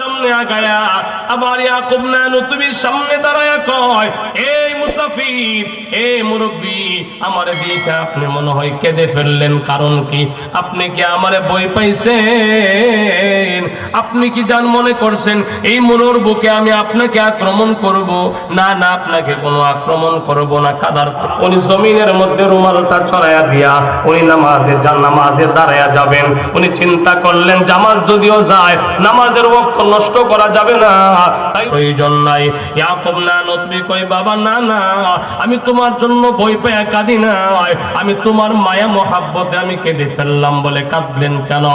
সামনে আগায়া আবার ইয়াকুব না নতুবির সামনে দাঁড়ায়া কয়, এই মুসাফির এই মুরব্বী, আমার দিকে আপনি মনে হয় কেঁদে ফেললেন, কারণ কি? আপনি কি আমারে বই পাইছেন? আপনি কি জান মনে করছেন? এই মনোর বুকে আমি আপনাকে আক্রমণ করব? না না, আপনাকে কোনো আক্রমণ করব না। কাদার উনি জমিনের মধ্যে রুমালটা ছড়াইয়া দিয়া উনি নামাজে যান, নামাজে দাঁড়ায়া যাবেন। উনি চিন্তা করলেন, জামাত যদিও যায়, নামাজের ওয়াক্ত নষ্ট করা যাবে না। প্রয়োজন নাই। ইয়াকুব না কই বাবা, না না, আমি তোমার জন্য কাঁদি না। আমি তোমার মায়া, মহাব্বতে আমি কেঁদে ফেললাম বলে কাঁদলেন কেন?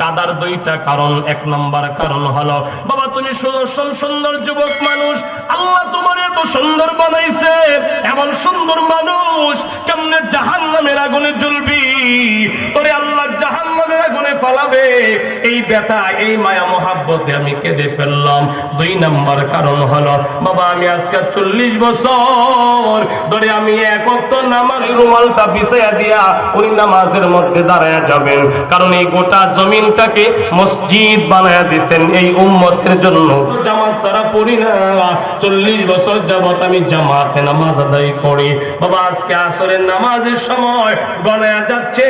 কাদার দুইটা কারণ, এক নম্বর কারণ হলো, বাবা তুমি সুদর্শন সুন্দর যুবক মানুষ, আল্লাহ তোমার এত সুন্দর বানাইছে, এমন সুন্দর মানুষ, কেমনে ফালাবে এই ব্যথা, এই মায়া, মহাব্বতে আমি কেঁদে ফেললাম। দুই নাম্বার কারণ হলো, বাবা, আমি আজকে চল্লিশ বছর ধরে আমি এক নামাজ রুমালটা বিছাইয়া দিয়া ওই নামাজের মধ্যে দাঁড়ায় যাবেন। কারণ এই গোটা জমিনটাকে মসজিদ বানায়া দিছেন এই উম্মতের জন্য। জামাত সারা পড়ি না। চল্লিশ বছর যাবত আমি জামাতে নামাজ আদায় করি। বাবা, আজকে আসরের নামাজের সময় গলায়া যাচ্ছে।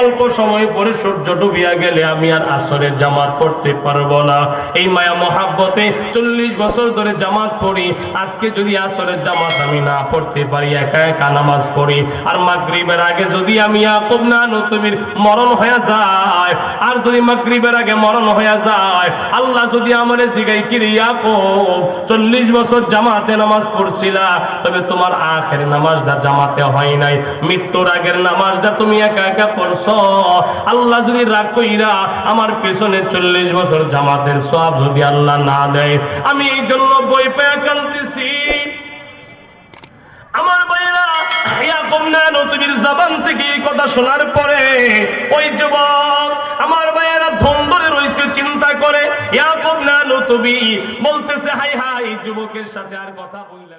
অল্প সময় পরে সূর্য ডুবিয়া গেলে আমি আর আসরের জামাত পড়তে পারব না। এই মায়া মহাব্বতে চল্লিশ বছর ধরে জামাত পড়ি। আজকে যদি আসরের জামাত আমি না পড়তে পারি, একা একা নামাজ পড়ি, আর মাগরিবের আগে যদি আমি ইয়াকুব না নতুবির মরণ হয়ে যায়, আর যদি মাগরিবের আগে মরণ হয়ে যায়, আল্লাহ যদি আমারে জিগাই কি ইয়াকুব, চল্লিশ বছর জামাতে নামাজ পড়ছিলা, তবে তোমার আখের নামাজটা জামাতে হয় নাই, মৃত্যুর আগের নামাজটা তুমি একা একা পড়ছো। আল্লাহ যদি রাগ কইরা আমার পেছনে চল্লিশ বছর জামাতের সব যদি আল্লাহ না দেয়, আমি এই জন্য বই পেয়ে কান্দিছি আমার থেকে এই কথা শোনার পরে ওই যুবক আমার ভাইয়েরা ধন রয়েছে চিন্তা করে, ইয়াকুব না নতুবি বলতেছে, হাই হাই, যুবকের সাথে আর কথা বললে